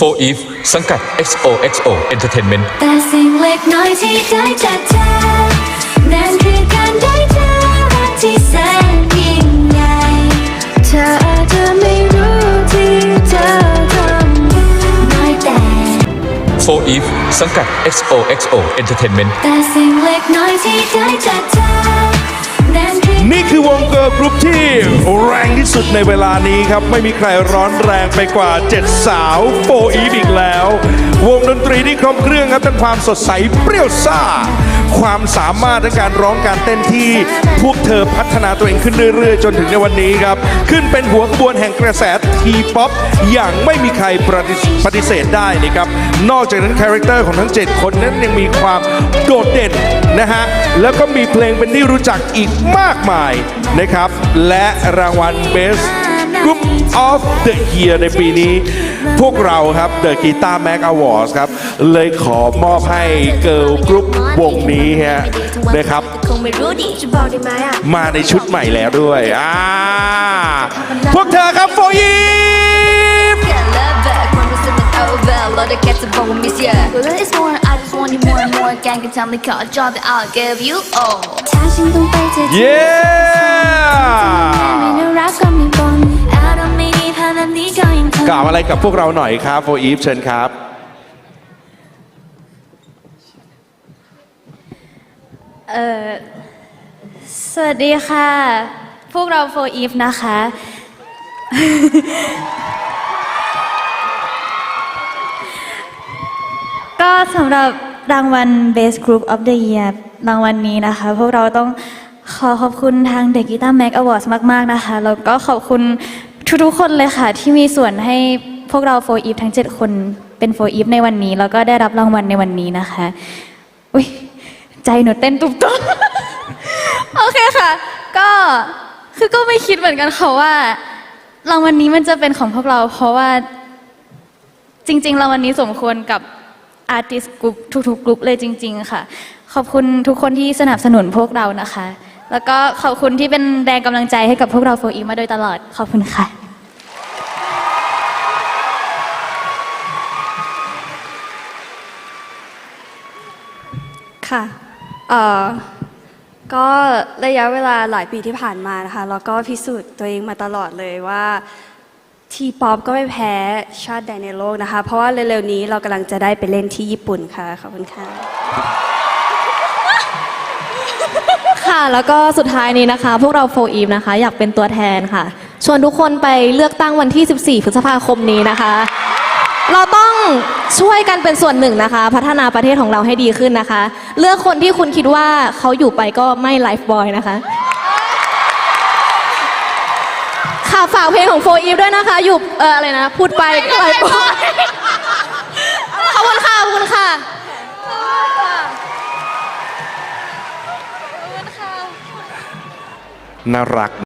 4 Eve สังกัด XOXO Entertainment แต่สิ่งเล็กน้อยที่ได้จากเธอนั่นคือการได้เจอรักที่แสนยิ่งใหญ่เธออาจจะไม่รู้ที่เธอทำน้อยแต่4 Eve สังกัด XOXO Entertainment แต่สิ่งเล็กน้อยที่ได้จากเธอนั่นคือนี่คือ วงเกิร์ลกรุ๊ปที่แรงที่สุดในเวลานี้ครับ ไม่มีใครร้อนแรงไปกว่า 7 สาวโฟอีฟอีกแล้ว วงดนตรีที่ครบเครื่องครับทั้งความสดใสเปรี้ยวซ่า ความสามารถในการร้องการเต้นที่พวกเธอพัฒนาตัวเองขึ้นเรื่อยๆ จนถึงในวันนี้ครับ ขึ้นเป็นหัวขบวนแห่งกระแสทีป๊อปอย่างไม่มีใครปฏิปฏิเสธได้นะครับ นอกจากนั้นคาแรคเตอร์ของทั้ง 7 คนนั้นยังมีความโดดเด่นนะฮะ แล้วก็มีเพลงเป็นที่รู้จักอีกมากมายนะครับ และรางวัล Best Group of the Year ในปีนี้ พวกเราครับ The Guitar Mag Awards ครับ เลยขอมอบให้เกิร์ลกรุ๊ปวงนี้ฮะนะครับ มาในชุดใหม่แล้วด้วยอ่าพวกเธอครับโฟยีฟ Get love back ความรู้สึกมัน over เราได้แค่จะบอกว่า miss you But there is more I just want you more and more แกงกันทำให้ขอ job that I'll give you all เย้ กล่าวอะไรกับพวกเราหน่อยครับโฟอีฟเชิญครับ เออสวัสดีค่ะ พวกเราโฟอีฟนะคะ ก็สำหรับรางวัล Best Group of the Year รางวัลนี้นะคะ พวกเราต้องขอขอบคุณทาง The Guitar Mag Awards มาก ๆ นะคะ แล้วก็ขอบคุณ ทุกๆคนเลยค่ะ ที่มีส่วนให้พวกเราโฟอีฟทั้ง 7 คนเป็นโฟอีฟในวันนี้ แล้วก็ได้รับรางวัลในวันนี้นะคะอุ้ยใจหนูเต้นตุบตุบโอเคค่ะ ก็คือก็ไม่คิดเหมือนกันค่ะว่ารางวัลนี้มันจะเป็นของพวกเรา เพราะว่าจริงๆรางวัลนี้สมควรกับอาร์ติสกลุ่มทุกๆกลุ่มเลยจริง ๆ ค่ะ ขอบคุณทุกคนที่สนับสนุนพวกเรานะคะ แล้วก็ขอบคุณที่เป็นแรงกำลังใจให้กับพวกเราโฟอีมาโดยตลอด ขอบคุณค่ะ ค่ะเอ่อก็ระยะเวลาหลายปีที่ผ่านมานะคะ แล้วก็พิสูจน์ตัวเองมาตลอดเลยว่าทีป๊อปก็ไม่แพ้ชาติใดในโลกนะคะ เพราะว่าเร็วๆนี้เรากำลังจะได้ไปเล่นที่ญี่ปุ่นค่ะ ขอบคุณค่ะ ค่ะ แล้วก็สุดท้ายนี้นะคะ พวกเราโฟอีฟนะคะ อยากเป็นตัวแทนค่ะ ชวนทุกคนไปเลือกตั้งวันที่ 14 พฤษภาคมนี้นะคะ เราต้องช่วยกันเป็นส่วนหนึ่งนะคะ พัฒนาประเทศของเราให้ดีขึ้นนะคะ เลือกคนที่คุณคิดว่าเขาอยู่ไปก็ไม่ไลฟ์บอยนะคะ ค่ะฝากเพลงของโฟอีฟด้วยนะคะ อยู่เอออะไรนะ พูดไปไลฟ์บอยขอบคุณค่ะขอบคุณค่ะ น่ารัก